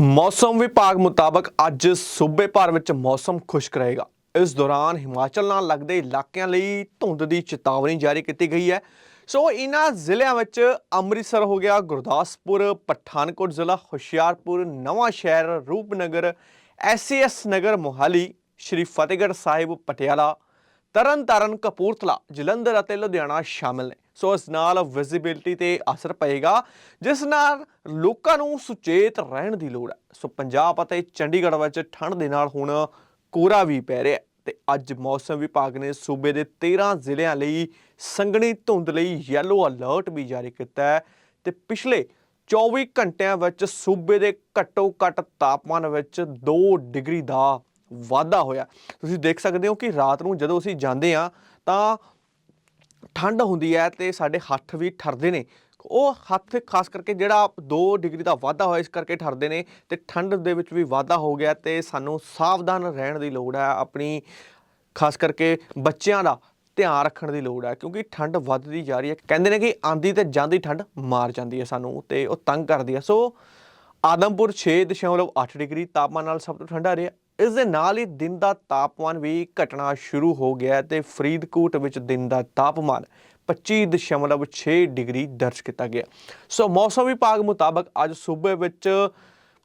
ਮੌਸਮ ਵਿਭਾਗ ਮੁਤਾਬਕ ਅੱਜ ਸੂਬੇ ਭਰ ਵਿੱਚ ਮੌਸਮ ਖੁਸ਼ਕ ਰਹੇਗਾ। ਇਸ ਦੌਰਾਨ ਹਿਮਾਚਲ ਨਾਲ ਲੱਗਦੇ ਇਲਾਕਿਆਂ ਲਈ ਧੁੰਦ ਦੀ ਚੇਤਾਵਨੀ ਜਾਰੀ ਕੀਤੀ ਗਈ ਹੈ। ਸੋ ਇਹਨਾਂ ਜ਼ਿਲ੍ਹਿਆਂ ਵਿੱਚ ਅੰਮ੍ਰਿਤਸਰ ਹੋ ਗਿਆ, ਗੁਰਦਾਸਪੁਰ, ਪਠਾਨਕੋਟ ਜ਼ਿਲ੍ਹਾ, ਹੁਸ਼ਿਆਰਪੁਰ, ਨਵਾਂ ਸ਼ਹਿਰ, ਰੂਪਨਗਰ ਐਸਸੀਐਸ ਨਗਰ ਮੋਹਾਲੀ, ਸ਼੍ਰੀ ਫਤਿਹਗੜ੍ਹ ਸਾਹਿਬ, ਪਟਿਆਲਾ ਤਰਨਤਾਰਨ ਕਪੂਰਥਲਾ, ਜਲੰਧਰ ਅਤੇ ਲੁਧਿਆਣਾ ਸ਼ਾਮਿਲ ਨੇ। ਸੋ ਇਸ ਨਾਲ ਵਿਜ਼ਿਬਿਲਟੀ ਤੇ ਅਸਰ ਪਏਗਾ, ਜਿਸ ਨਾਲ ਲੋਕਾਂ ਨੂੰ ਸੁਚੇਤ ਰਹਿਣ ਦੀ ਲੋੜ ਹੈ। ਸੋ ਪੰਜਾਬ ਅਤੇ ਚੰਡੀਗੜ੍ਹ ਵਿੱਚ ਠੰਡ ਦੇ ਨਾਲ ਹੁਣ ਕੋਰਾ ਵੀ ਪੈ ਰਿਹਾ ਹੈ ਤੇ ਅੱਜ ਮੌਸਮ ਵਿਭਾਗ ਨੇ ਸੂਬੇ ਦੇ 13 ਜ਼ਿਲ੍ਹਿਆਂ ਲਈ ਸੰਘਣੀ ਧੁੰਦ ਲਈ ਯੈਲੋ ਅਲਰਟ ਵੀ ਜਾਰੀ ਕੀਤਾ ਹੈ ਤੇ ਪਿਛਲੇ 24 ਘੰਟਿਆਂ ਵਿੱਚ ਸੂਬੇ ਦੇ ਘੱਟੋ ਘੱਟ ਤਾਪਮਾਨ ਵਿੱਚ 2 ਡਿਗਰੀ ਦਾ ਵਾਧਾ ਹੋਇਆ। ਤੁਸੀਂ ਦੇਖ ਸਕਦੇ ਹੋ ਕਿ ਰਾਤ ਨੂੰ ਜਦੋਂ ਅਸੀਂ ਜਾਂਦੇ ਆ ਤਾਂ ਠੰਡ ਹੁੰਦੀ ਹੈ ਤੇ ਸਾਡੇ ਹੱਥ ਵੀ ਠਰਦੇ ਨੇ। ਉਹ ਹੱਥ ਖਾਸ ਕਰਕੇ ਜਿਹੜਾ 2 ਡਿਗਰੀ ਦਾ ਵਾਧਾ ਹੋਇਆ, ਇਸ ਕਰਕੇ ਠਰਦੇ ਨੇ ਤੇ ਠੰਡ ਦੇ ਵਿੱਚ ਵੀ ਵਾਧਾ ਹੋ ਗਿਆ ਤੇ ਸਾਨੂੰ ਸਾਵਧਾਨ ਰਹਿਣ ਦੀ ਲੋੜ ਹੈ। ਆਪਣੀ ਖਾਸ ਕਰਕੇ ਬੱਚਿਆਂ ਦਾ ਧਿਆਨ ਰੱਖਣ ਦੀ ਲੋੜ ਹੈ, ਕਿਉਂਕਿ ਠੰਡ ਵੱਧਦੀ ਜਾ ਰਹੀ ਹੈ। ਕਹਿੰਦੇ ਨੇ ਕਿ ਆਂਦੀ ਤੇ ਜਾਂਦੀ ਠੰਡ ਮਾਰ ਜਾਂਦੀ ਹੈ ਸਾਨੂੰ ਤੇ ਉਹ ਤੰਗ ਕਰਦੀ ਹੈ। ਸੋ ਆਦਮਪੁਰ 6.8 ਡਿਗਰੀ ਤਾਪਮਾਨ ਨਾਲ ਸਭ ਤੋਂ ਠੰਡਾ ਰਿਹਾ। ਇਸ ਦੇ ਨਾਲ ਹੀ ਦਿਨ ਦਾ ਤਾਪਮਾਨ ਵੀ ਘਟਣਾ ਸ਼ੁਰੂ ਹੋ ਗਿਆ ਹੈ ਤੇ ਫਰੀਦਕੋਟ ਵਿੱਚ ਦਿਨ ਦਾ ਤਾਪਮਾਨ 25.6 ਡਿਗਰੀ ਦਰਜ ਕੀਤਾ ਗਿਆ। ਸੋ ਮੌਸਮ ਵਿਭਾਗ ਮੁਤਾਬਕ ਅੱਜ ਸੂਬੇ ਵਿੱਚ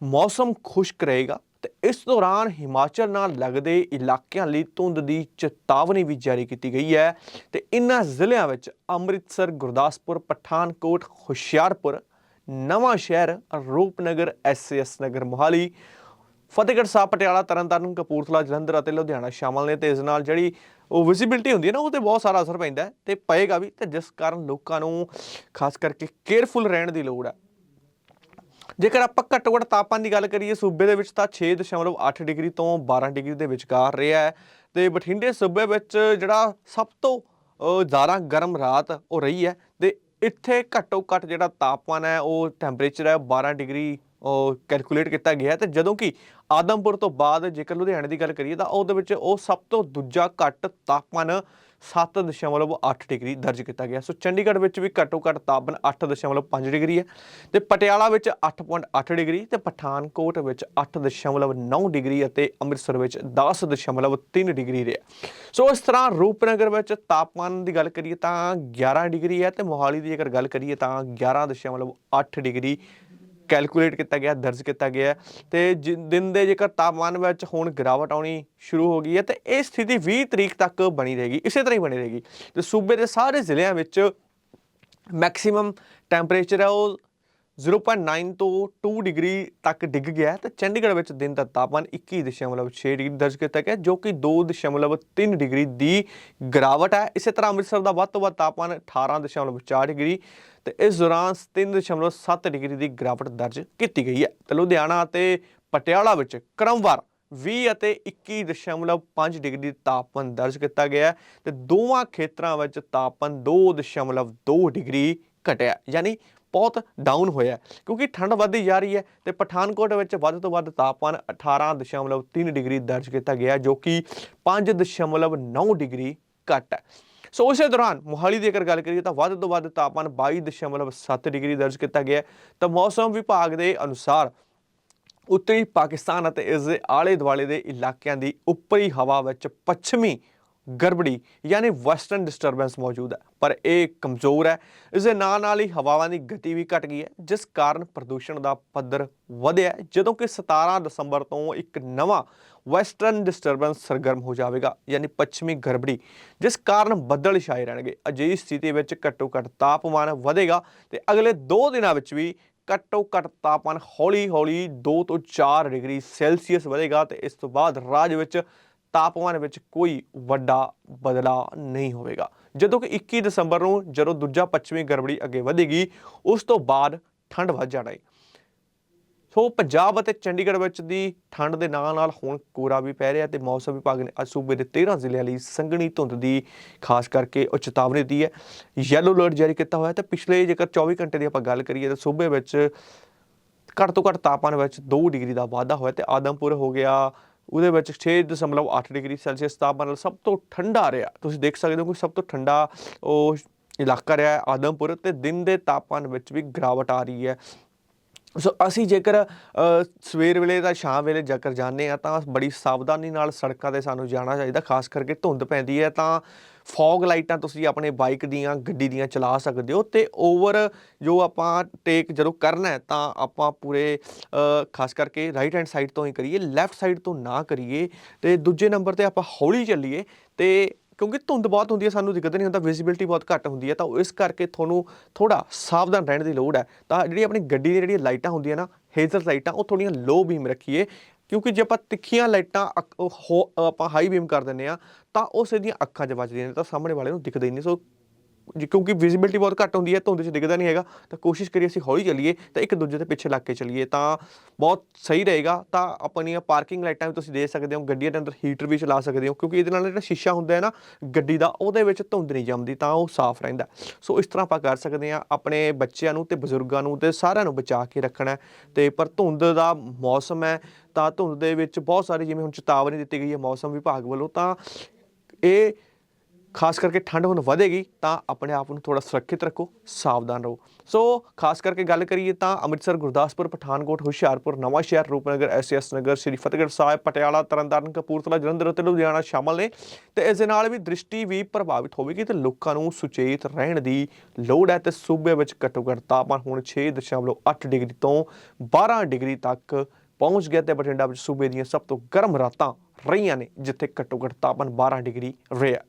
ਮੌਸਮ ਖੁਸ਼ਕ ਰਹੇਗਾ ਤੇ ਇਸ ਦੌਰਾਨ ਹਿਮਾਚਲ ਨਾਲ ਲੱਗਦੇ ਇਲਾਕਿਆਂ ਲਈ ਧੁੰਦ ਦੀ ਚੇਤਾਵਨੀ ਵੀ ਜਾਰੀ ਕੀਤੀ ਗਈ ਹੈ ਤੇ ਇਨ੍ਹਾਂ ਜ਼ਿਲ੍ਹਿਆਂ ਵਿੱਚ ਅੰਮ੍ਰਿਤਸਰ, ਗੁਰਦਾਸਪੁਰ, ਪਠਾਨਕੋਟ, ਹੁਸ਼ਿਆਰਪੁਰ ਨਵਾਂ ਸ਼ਹਿਰ ਰੂਪਨਗਰ ਐਸਐਸ ਨਗਰ ਮੋਹਾਲੀ ਫਤਿਹਗੜ੍ਹ ਸਾਹਿਬ, ਪਟਿਆਲਾ, ਤਰਨਤਾਰਨ, ਕਪੂਰਥਲਾ, ਜਲੰਧਰ ਅਤੇ ਲੁਧਿਆਣਾ ਸ਼ਾਮਲ ਨੇ ਤੇ ਇਸ ਨਾਲ ਜਿਹੜੀ ਉਹ ਵਿਜ਼ਿਬਿਲਟੀ ਹੁੰਦੀ ਹੈ ਨਾ, ਉਹ ਤੇ ਬਹੁਤ ਸਾਰਾ ਅਸਰ ਪੈਂਦਾ ਹੈ ਤੇ ਪਏਗਾ ਵੀ ਤੇ ਜਿਸ ਕਾਰਨ ਲੋਕਾਂ ਨੂੰ ਖਾਸ ਕਰਕੇ ਕੇਅਰਫੁਲ ਰਹਿਣ ਦੀ ਲੋੜ ਹੈ। ਜੇਕਰ ਆਪਾਂ ਘੱਟੋ ਘੱਟ ਤਾਪਮਾਨ ਦੀ ਗੱਲ ਕਰੀਏ, ਸੂਬੇ ਦੇ ਵਿੱਚ ਤਾਂ 6.8 ਡਿਗਰੀ ਤੋਂ 12 ਡਿਗਰੀ ਦੇ ਵਿਚਕਾਰ ਰਿਹਾ ਹੈ ਤੇ ਬਠਿੰਡੇ ਸੂਬੇ ਵਿੱਚ ਜਿਹੜਾ ਸਭ ਤੋਂ ਜ਼ਿਆਦਾ ਗਰਮ ਰਾਤ ਉਹ ਰਹੀ ਹੈ ਤੇ ਇੱਥੇ ਘੱਟੋ ਘੱਟ ਜਿਹੜਾ ਤਾਪਮਾਨ ਹੈ ਉਹ ਟੈਂਪਰੇਚਰ ਹੈ 12 ਡਿਗਰੀ ਕੈਲਕੂਲੇਟ ਕੀਤਾ ਗਿਆ ਹੈ ਤੇ ਜਦੋਂ ਕਿ ਆਦਮਪੁਰ ਤੋਂ ਬਾਅਦ ਜੇਕਰ ਲੁਧਿਆਣੇ ਦੀ ਗੱਲ ਕਰੀਏ ਤਾਂ ਉਹਦੇ ਵਿੱਚ ਉਹ ਸਭ ਤੋਂ ਦੂਜਾ ਘੱਟ ਤਾਪਮਾਨ 7.8 ਡਿਗਰੀ ਦਰਜ ਕੀਤਾ ਗਿਆ। ਸੋ ਚੰਡੀਗੜ੍ਹ ਵਿੱਚ ਵੀ ਘੱਟੋ ਘੱਟ ਤਾਪਮਾਨ 8.5 ਡਿਗਰੀ ਹੈ ਤੇ ਪਟਿਆਲਾ ਵਿੱਚ 8.8 ਡਿਗਰੀ ਤੇ ਪਠਾਨਕੋਟ ਵਿੱਚ 8.9 ਡਿਗਰੀ ਅਤੇ ਅੰਮ੍ਰਿਤਸਰ ਵਿੱਚ 10.3 ਡਿਗਰੀ ਰਿਹਾ। ਸੋ ਇਸ ਤਰ੍ਹਾਂ ਰੂਪਨਗਰ ਵਿੱਚ ਤਾਪਮਾਨ ਦੀ ਗੱਲ ਕਰੀਏ ਤਾਂ 11 ਡਿਗਰੀ ਹੈ ਤੇ ਮੋਹਾਲੀ ਦੀ ਜੇਕਰ ਗੱਲ ਕਰੀਏ ਤਾਂ 11.8 ਡਿਗਰੀ ਕੈਲਕੂਲੇਟ ਕੀਤਾ ਗਿਆ, ਦਰਜ ਕੀਤਾ ਗਿਆ ਹੈ। ਤੇ ਜਿ- ਦਿਨ ਦੇ ਜੇਕਰ ਤਾਪਮਾਨ ਵਿੱਚ ਹੁਣ ਗਿਰਾਵਟ ਆਉਣੀ ਸ਼ੁਰੂ ਹੋ ਗਈ ਹੈ, ਤੇ ਇਹ ਸਥਿਤੀ 20 ਤਰੀਕ ਤੱਕ ਬਣੀ ਰਹੇਗੀ, ਇਸੇ ਤਰ੍ਹਾਂ ਹੀ ਬਣੀ ਰਹੇਗੀ। ਤੇ ਸੂਬੇ ਦੇ ਸਾਰੇ ਜ਼ਿਲ੍ਹਿਆਂ ਵਿੱਚ ਮੈਕਸਿਮਮ ਟੈਂਪਰੇਚਰ ਹੈ, ਉਹ 0.9 ਤੋਂ 2 ਡਿਗਰੀ ਤੱਕ ਡਿੱਗ ਗਿਆ ਹੈ। ਤੇ ਚੰਡੀਗੜ੍ਹ ਵਿੱਚ ਦਿਨ ਦਾ ਤਾਪਮਾਨ 21.6 ਡਿਗਰੀ ਦਰਜ ਕੀਤਾ ਗਿਆ, ਜੋ ਕਿ 2.3 ਡਿਗਰੀ ਦੀ ਗਿਰਾਵਟ ਹੈ। ਇਸੇ ਤਰ੍ਹਾਂ ਅੰਮ੍ਰਿਤਸਰ ਦਾ ਵੱਧ ਤੋਂ ਵੱਧ ਤਾਪਮਾਨ 18.4 ਡਿਗਰੀ ਤੇ ਇਸ ਦੌਰਾਨ 3.7 ਡਿਗਰੀ ਦੀ ਗਿਰਾਵਟ ਦਰਜ ਕੀਤੀ ਗਈ ਹੈ ਤੇ ਲੁਧਿਆਣਾ ਅਤੇ ਪਟਿਆਲਾ ਵਿੱਚ ਕ੍ਰਮਵਾਰ 20 ਅਤੇ 21.5 ਡਿਗਰੀ ਤਾਪਮਾਨ ਦਰਜ ਕੀਤਾ ਗਿਆ ਹੈ ਤੇ ਦੋਵਾਂ ਖੇਤਰਾਂ ਵਿੱਚ ਤਾਪਮਾਨ 2.2 ਡਿਗਰੀ ਘਟਿਆ ਯਾਨੀ ਬਹੁਤ ਡਾਊਨ ਹੋਇਆ ਕਿਉਂਕਿ ਠੰਡ ਵੱਧਦੀ ਜਾ ਰਹੀ ਹੈ ਤੇ ਪਠਾਨਕੋਟ ਵਿੱਚ ਵੱਧ ਤੋਂ ਵੱਧ ਤਾਪਮਾਨ 18.3 ਡਿਗਰੀ ਦਰਜ ਕੀਤਾ ਗਿਆ ਜੋ ਕਿ 5.9 ਡਿਗਰੀ ਘੱਟ ਹੈ। ਸੋ ਉਸੇ ਦੌਰਾਨ ਮੋਹਾਲੀ ਦੀ ਅਗਰ ਗੱਲ ਕਰੀਏ ਤਾਂ ਵੱਧ ਤੋਂ ਵੱਧ ਤਾਪਮਾਨ 22.7 ਡਿਗਰੀ ਦਰਜ ਕੀਤਾ ਗਿਆ ਤਾਂ ਮੌਸਮ ਵਿਭਾਗ ਦੇ ਅਨੁਸਾਰ ਉੱਤਰੀ ਪਾਕਿਸਤਾਨ ਅਤੇ ਇਸ ਦੇ ਆਲੇ ਦੁਆਲੇ ਦੇ ਇਲਾਕਿਆਂ ਦੀ ਉੱਪਰੀ ਹਵਾ ਵਿੱਚ ਪੱਛਮੀ ਗੜਬੜੀ ਯਾਨੀ ਵੈਸਟਰਨ ਡਿਸਟਰਬੈਂਸ ਮੌਜੂਦ ਹੈ। ਪਰ ਇਹ ਕਮਜ਼ੋਰ ਹੈ। ਇਸ ਦੇ ਨਾਲ ਨਾਲ ਹੀ ਹਵਾਵਾਂ ਦੀ ਗਤੀ ਵੀ ਘਟ ਗਈ ਹੈ, ਜਿਸ ਕਾਰਨ ਪ੍ਰਦੂਸ਼ਣ ਦਾ ਪੱਧਰ ਵਧਿਆ ਜਦੋਂ ਕਿ 17 ਦਸੰਬਰ ਤੋਂ ਇੱਕ ਨਵਾਂ ਵੈਸਟਰਨ ਡਿਸਟਰਬੈਂਸ ਸਰਗਰਮ ਹੋ ਜਾਵੇਗਾ, ਯਾਨੀ ਪੱਛਮੀ ਗੜਬੜੀ ਜਿਸ ਕਾਰਨ ਬੱਦਲ ਛਾਏ ਰਹਿਣਗੇ। ਅਜਿਹੀ ਸਥਿਤੀ ਵਿੱਚ ਘੱਟੋ ਘੱਟ ਤਾਪਮਾਨ ਵਧੇਗਾ ਤੇ ਅਗਲੇ 2 ਦਿਨਾਂ ਵਿੱਚ ਵੀ ਘੱਟੋ ਘੱਟ ਤਾਪਮਾਨ ਹੌਲੀ ਹੌਲੀ 2 ਤੋਂ 4 ਡਿਗਰੀ ਸੈਲਸੀਅਸ ਵਧੇਗਾ ਤੇ ਇਸ ਤੋਂ ਬਾਅਦ ਰਾਜ ਵਿੱਚ ਤਾਪਮਾਨ ਵਿੱਚ ਕੋਈ ਵੱਡਾ ਬਦਲਾਅ ਨਹੀਂ ਹੋਵੇਗਾ। ਜਦੋਂ ਕਿ 21 ਦਸੰਬਰ ਨੂੰ ਜਦੋਂ ਦੂਜਾ ਪੱਛਮੀ ਗੜਬੜੀ ਅੱਗੇ ਵਧੇਗੀ, ਉਸ ਤੋਂ ਬਾਅਦ ਠੰਡ ਵੱਧ ਜਾਣਾ। ਹੈ ਸੋ ਪੰਜਾਬ ਅਤੇ ਚੰਡੀਗੜ੍ਹ ਵਿੱਚ ਦੀ ਠੰਡ ਦੇ ਨਾਲ ਨਾਲ ਹੁਣ ਕੋਰਾ ਵੀ ਪੈ ਰਿਹਾ ਤੇ ਮੌਸਮ ਵਿਭਾਗ ਨੇ ਅੱਜ ਸੂਬੇ ਦੇ 13 ਜ਼ਿਲ੍ਹਿਆਂ ਲਈ ਸੰਘਣੀ ਧੁੰਦ ਦੀ ਖਾਸ ਕਰਕੇ ਉਹ ਚੇਤਾਵਨੀ ਦਿੱਤੀ ਹੈ। ਯੈਲੋ ਅਲਰਟ ਜਾਰੀ ਕੀਤਾ ਹੋਇਆ ਤੇ ਪਿਛਲੇ ਜੇਕਰ 24 ਘੰਟੇ ਦੀ ਆਪਾਂ ਗੱਲ ਕਰੀਏ ਤਾਂ ਸੂਬੇ ਵਿੱਚ ਘੱਟ ਤੋਂ ਘੱਟ ਤਾਪਮਾਨ ਵਿੱਚ 2 ਡਿਗਰੀ ਦਾ ਵਾਧਾ ਹੋਇਆ ਤੇ ਆਦਮਪੁਰ ਹੋ ਗਿਆ। ਉਹਦੇ ਵਿੱਚ 6.8 ਡਿਗਰੀ ਸੈਲਸੀਅਸ ਤਾਪਮਾਨ ਸਭ ਤੋਂ ਠੰਡਾ ਰਿਹਾ। ਤੁਸੀਂ ਦੇਖ ਸਕਦੇ ਹੋ ਕਿ ਸਭ ਤੋਂ ਠੰਡਾ ਉਹ ਇਲਾਕਾ ਰਿਹਾ ਆਦਮਪੁਰ ਤੇ ਦਿਨ ਦੇ ਤਾਪਮਾਨ ਵਿੱਚ ਵੀ ਗਿਰਾਵਟ ਆ ਰਹੀ ਹੈ। ਸੋ ਅਸੀਂ ਜੇਕਰ ਸਵੇਰ ਵੇਲੇ ਤਾਂ ਸ਼ਾਮ ਵੇਲੇ ਜੇਕਰ ਜਾਂਦੇ ਆ ਤਾਂ ਬੜੀ ਸਾਵਧਾਨੀ ਨਾਲ ਸੜਕਾਂ ਤੇ ਸਾਨੂੰ ਜਾਣਾ ਚਾਹੀਦਾ, ਖਾਸ ਕਰਕੇ ਧੁੰਦ ਪੈਂਦੀ ਹੈ ਤਾਂ ਫੌਗ ਲਾਈਟਾਂ ਤੁਸੀਂ ਆਪਣੇ ਬਾਈਕ ਦੀਆਂ, ਗੱਡੀ ਦੀਆਂ ਚਲਾ ਸਕਦੇ ਹੋ ਤੇ ਓਵਰ ਜੋ ਆਪਾਂ ਟੇਕ ਜਦੋਂ ਕਰਨਾ ਹੈ ਤਾਂ ਆਪਾਂ ਪੂਰੇ ਖਾਸ ਕਰਕੇ ਰਾਈਟ ਹੈਂਡ ਸਾਈਡ ਤੋਂ ਹੀ ਕਰੀਏ ਲੈਫਟ ਸਾਈਡ ਤੋਂ ਨਾ ਕਰੀਏ ਤੇ ਦੂਜੇ ਨੰਬਰ ਤੇ ਆਪਾਂ ਹੌਲੀ ਚੱਲੀਏ ਤੇ ਕਿਉਂਕਿ ਧੁੰਦ ਬਹੁਤ ਹੁੰਦੀ ਹੈ, ਸਾਨੂੰ ਦਿੱਕਤ ਨਹੀਂ ਹੁੰਦਾ ਵਿਜ਼ਿਬਿਲਟੀ ਬਹੁਤ ਘੱਟ ਹੁੰਦੀ ਹੈ, ਤਾਂ ਇਸ ਕਰਕੇ ਤੁਹਾਨੂੰ ਥੋੜਾ ਸਾਵਧਾਨ ਰਹਿਣ ਦੀ ਲੋੜ ਹੈ। ਤਾਂ ਜਿਹੜੀ ਆਪਣੀ ਗੱਡੀ ਦੀਆਂ ਜਿਹੜੀਆਂ ਲਾਈਟਾਂ ਹੁੰਦੀਆਂ ਨਾ ਹੇਜ਼ਰ ਲਾਈਟਾਂ, ਉਹ ਥੋੜੀਆਂ ਲੋ ਬੀਮ ਰੱਖੀਏ, ਕਿਉਂਕਿ ਜੇ ਆਪਾਂ ਤਿੱਖੀਆਂ ਲਾਈਟਾਂ ਅੱਖ- ਉਹ ਆਪਾਂ ਹਾਈ ਬੀਮ ਕਰ ਦਿੰਦੇ ਆ ਤਾਂ ਉਹ ਸਿੱਧੀਆਂ ਅੱਖਾਂ 'ਚ ਵੱਜਦੀਆਂ ਨੇ, ਤਾਂ ਸਾਹਮਣੇ ਵਾਲੇ ਨੂੰ ਦਿਖਦਾ ਹੀ ਨਹੀਂ। ਸੋ ਜੀ ਕਿਉਂਕਿ ਵਿਜ਼ਿਬਿਲਟੀ ਬਹੁਤ ਘੱਟ ਹੁੰਦੀ ਹੈ, ਧੁੰਦ 'ਚ ਦਿਖਦਾ ਨਹੀਂ ਹੈਗਾ, ਤਾਂ ਕੋਸ਼ਿਸ਼ ਕਰੀਏ ਅਸੀਂ ਹੌਲੀ ਚੱਲੀਏ ਤਾਂ ਇੱਕ ਦੂਜੇ ਦੇ ਪਿੱਛੇ ਲੱਗ ਕੇ ਚੱਲੀਏ। ਤਾਂ ਬਹੁਤ ਸਹੀ ਰਹੇਗਾ। ਤਾਂ ਆਪਣੀਆਂ ਪਾਰਕਿੰਗ ਲਾਈਟਾਂ ਵੀ ਤੁਸੀਂ ਦੇ ਸਕਦੇ ਹੋ, ਗੱਡੀਆਂ ਦੇ ਅੰਦਰ ਹੀਟਰ ਵੀ ਚਲਾ ਸਕਦੇ ਹੋ, ਕਿਉਂਕਿ ਇਹਦੇ ਨਾਲ ਜਿਹੜਾ ਸ਼ੀਸ਼ਾ ਹੁੰਦਾ ਹੈ ਨਾ, ਗੱਡੀ ਦਾ, ਉਹਦੇ ਵਿੱਚ ਧੁੰਦ ਨਹੀਂ ਜੰਮਦੀ, ਤਾਂ ਉਹ ਸਾਫ਼ ਰਹਿੰਦਾ ਸੋ ਇਸ ਤਰ੍ਹਾਂ ਆਪਾਂ ਕਰ ਸਕਦੇ ਹਾਂ, ਆਪਣੇ ਬੱਚਿਆਂ ਨੂੰ ਤੇ ਬਜ਼ੁਰਗਾਂ ਨੂੰ ਤੇ ਸਾਰਿਆਂ ਨੂੰ ਬਚਾ ਕੇ ਰੱਖਣਾ ਹੈ। ਤੇ ਪਰ ਧੁੰਦ ਦਾ ਮੌਸਮ ਹੈ, ਤਾਂ ਧੁੰਦ ਦੇ ਵਿੱਚ ਬਹੁਤ ਸਾਰੀ ਜਿਵੇਂ ਹੁਣ ਚੇਤਾਵਨੀ ਦਿੱਤੀ ਗਈ ਹੈ ਮੌਸਮ ਵਿਭਾਗ ਵੱਲੋਂ, ਤਾਂ ਇਹ ਖਾਸ ਕਰਕੇ ਠੰਡ ਹੁਣ ਵਧੇਗੀ, ਤਾਂ ਆਪਣੇ ਆਪ ਨੂੰ ਥੋੜਾ ਸੁਰੱਖਿਅਤ ਰੱਖੋ, ਸਾਵਧਾਨ ਰਹੋ। ਸੋ ਖਾਸ ਕਰਕੇ ਗੱਲ ਕਰੀਏ ਤਾਂ ਅੰਮ੍ਰਿਤਸਰ, ਗੁਰਦਾਸਪੁਰ, ਪਠਾਨਕੋਟ, ਹੁਸ਼ਿਆਰਪੁਰ, ਨਵਾਂ ਸ਼ਹਿਰ, ਰੂਪਨਗਰ, ਐਸਐਸ ਨਗਰ, ਸ੍ਰੀ ਫਤਿਹਗੜ੍ਹ ਸਾਹਿਬ, ਪਟਿਆਲਾ, ਤਰਨਤਾਰਨ, ਕਪੂਰਥਲਾ, ਜਲੰਧਰ ਅਤੇ ਲੁਧਿਆਣਾ ਸ਼ਾਮਲ ਨੇ। ਤੇ ਇਸ ਦੇ ਨਾਲ ਵੀ ਦ੍ਰਿਸ਼ਟੀ ਵੀ ਪ੍ਰਭਾਵਿਤ ਹੋਵੇਗੀ ਤੇ ਲੋਕਾਂ ਨੂੰ ਸੁਚੇਤ ਰਹਿਣ ਦੀ ਲੋੜ ਹੈ ਤੇ ਸੂਬੇ ਵਿੱਚ ਘੱਟੋ ਘੱਟ ਤਾਪਮਾਨ ਹੁਣ 6.8 ਡਿਗਰੀ ਤੋਂ 12 ਡਿਗਰੀ ਤੱਕ ਪਹੁੰਚ ਗਿਆ ਤੇ ਬਠਿੰਡਾ ਵਿੱਚ ਸੂਬੇ ਦੀਆਂ ਸਭ ਤੋਂ ਗਰਮ ਰਾਤਾਂ ਰਹੀਆਂ ਨੇ, ਜਿੱਥੇ ਘੱਟੋ ਘੱਟ ਤਾਪਮਾਨ 12 ਡਿਗਰੀ ਰਿਹਾ।